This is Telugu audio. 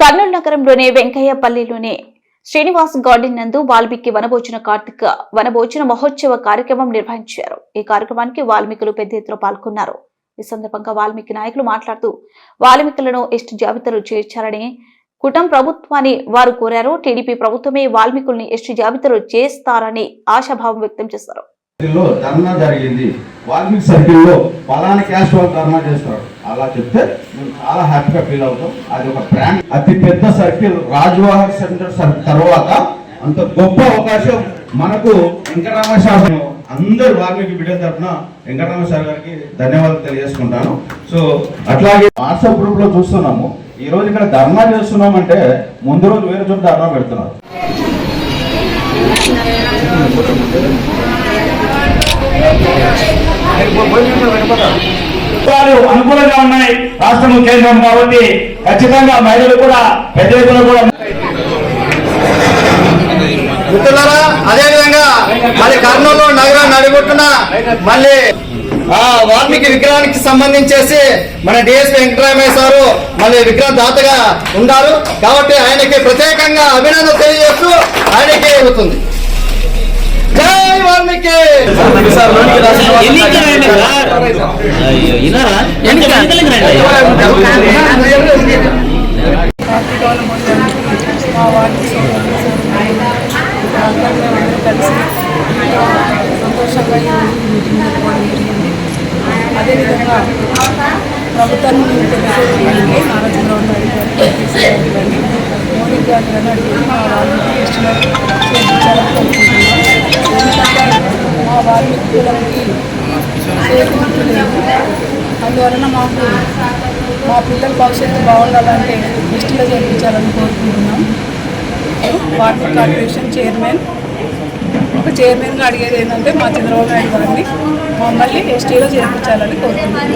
కర్నూలు నగరంలోని వెంకయ్యపల్లిలోని శ్రీనివాస్ గార్డెన్ నందు వాల్మీకి వనభోజన కార్తీక వనభోజన మహోత్సవ కార్యక్రమం నిర్వహించారు. ఈ కార్యక్రమానికి వాల్మీకులు పెద్ద ఎత్తున పాల్గొన్నారు. ఈ సందర్భంగా వాల్మీకి నాయకులు మాట్లాడుతూ వాల్మీకులను ఎస్టీ జాబితాలో చేర్చాలని కుటుంబ ప్రభుత్వాన్ని వారు కోరారు. టీడీపీ ప్రభుత్వమే వాల్మీకుల్ని ఎస్టీ జాబితాలో చేస్తారని ఆశాభావం వ్యక్తం చేశారు. ధర్నా జరిగింది. వాల్మీకి సర్కిల్లో పలానా క్యాస్ట్ వాళ్ళు ధర్నా చేస్తారు. అలా చెప్తే మేము చాలా హ్యాపీగా ఫీల్ అవుతాం అది ఒక బ్రాండ్ అతి పెద్ద సర్కిల్ రాజ్వాహర్ సెంటర్ సర్- తర్వాత అంత గొప్ప అవకాశం మనకు వెంకటరామ శాస్త్రం అందరు వాల్మీకి బిడ్డ తరఫున వెంకటరామ సార్ గారికి ధన్యవాదాలు తెలియజేసుకుంటాను సో అట్లాగే వాట్సాప్ గ్రూప్లో చూస్తున్నాము ఈ రోజు ఇక్కడ ధర్నా చేస్తున్నామంటే ముందు రోజు వేరే చోట ధర్నా పెడుతున్నారు ప్రభుత్వాలు అనుకూలంగా ఉన్నాయి. రాష్ట్రం కేంద్రం కాబట్టి ఖచ్చితంగా మహిళలు కూడా పెద్ద ఎత్తున కూడా మిత్రులారా అదే విధంగా కర్నూలు నగరాన్ని అడుగుతున్న మళ్ళీ ఆ వాల్మీకి విగ్రహానికి సంబంధించేసి మన డిఎస్ వెంకటరామయ్య సారు మళ్ళీ విగ్రహ దాతగా ఉన్నారు కాబట్టి ఆయనకి ప్రత్యేకంగా అభినందన తెలియజేస్తూ ఆయనకి అవుతుంది జై వాల్మీకి! కార్తీకవన సంతోషంగా మీటింగ్ జరిగింది అదేవిధంగా ప్రభుత్వాన్ని మేము నారా చంద్రబాబు నాయుడు గారు మోడీ గారు అడిగి మా చేయించాలని కోరుకుంటున్నాం మా అందువలన మాకు మా పిల్లల భవిష్యత్తు బాగుండాలంటే దృష్టిలో చేర్పించాలని కోరుకుంటున్నాం. వాటర్ కార్పొరేషన్ చైర్మన్ ఒక చైర్మన్గా అడిగేది ఏంటంటే మా చంద్రబాబు నాయుడు గారిని మమ్మల్ని ఎస్టీలో చేర్పించాలని కోరుకుంటున్నాం.